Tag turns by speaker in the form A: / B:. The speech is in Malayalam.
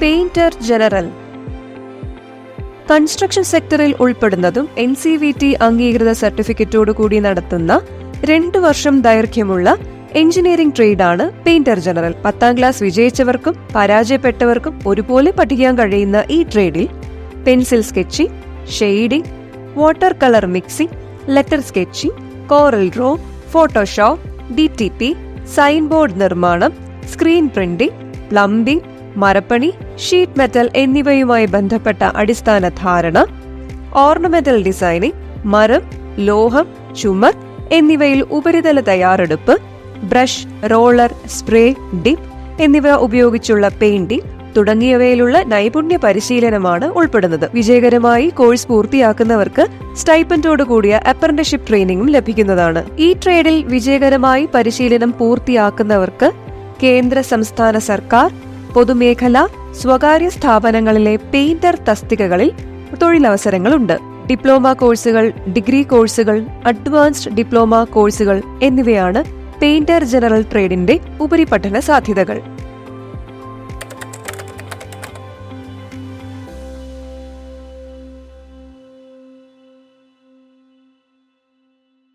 A: Painter general. കൺസ്ട്രക്ഷൻ സെക്ടറിൽ ഉൾപ്പെടുന്നതും എൻ സി വി ടി അംഗീകൃത സർട്ടിഫിക്കറ്റോടു കൂടി നടത്തുന്ന രണ്ടു വർഷം ദൈർഘ്യമുള്ള എഞ്ചിനീയറിംഗ് ട്രേഡാണ് പെയിന്റർ ജനറൽ. പത്താം ക്ലാസ് വിജയിച്ചവർക്കും പരാജയപ്പെട്ടവർക്കും ഒരുപോലെ പഠിക്കാൻ കഴിയുന്ന ഈ ട്രേഡിൽ pencil sketching shading water colour mixing letter sketching Corel Draw Photoshop D T P sign board നിർമ്മാണം സ്ക്രീൻ പ്രിന്റിംഗ് പ്ലംബിംഗ് മരപ്പണി ഷീറ്റ് മെറ്റൽ എന്നിവയുമായി ബന്ധപ്പെട്ട അടിസ്ഥാന ധാരണ ഓർണമെന്റൽ ഡിസൈനിംഗ് മരം ലോഹം ചുമർ എന്നിവയിൽ ഉപരിതല തയ്യാറെടുപ്പ് ബ്രഷ് റോളർ സ്പ്രേ ഡിപ്പ് എന്നിവ ഉപയോഗിച്ചുള്ള പെയിന്റിംഗ് തുടങ്ങിയവയിലുള്ള നൈപുണ്യ പരിശീലനമാണ് ഉൾപ്പെടുന്നത്. വിജയകരമായി കോഴ്സ് പൂർത്തിയാക്കുന്നവർക്ക് സ്റ്റൈപ്പൻഡോട് കൂടിയ അപ്രന്റിഷിപ്പ് ട്രെയിനിങ്ങും ലഭിക്കുന്നതാണ്. ഈ ട്രേഡിൽ വിജയകരമായി പരിശീലനം പൂർത്തിയാക്കുന്നവർക്ക് കേന്ദ്ര സംസ്ഥാന സർക്കാർ പൊതുമേഖല സ്വകാര്യ സ്ഥാപനങ്ങളിലെ പെയിന്റർ തസ്തികകളിൽ തൊഴിലവസരങ്ങളുണ്ട്. ഡിപ്ലോമ കോഴ്സുകൾ ഡിഗ്രി കോഴ്സുകൾ അഡ്വാൻസ്ഡ് ഡിപ്ലോമ കോഴ്സുകൾ എന്നിവയാണ് പെയിന്റർ ജനറൽ ട്രേഡിന്റെ ഉപരിപഠന സാധ്യതകൾ.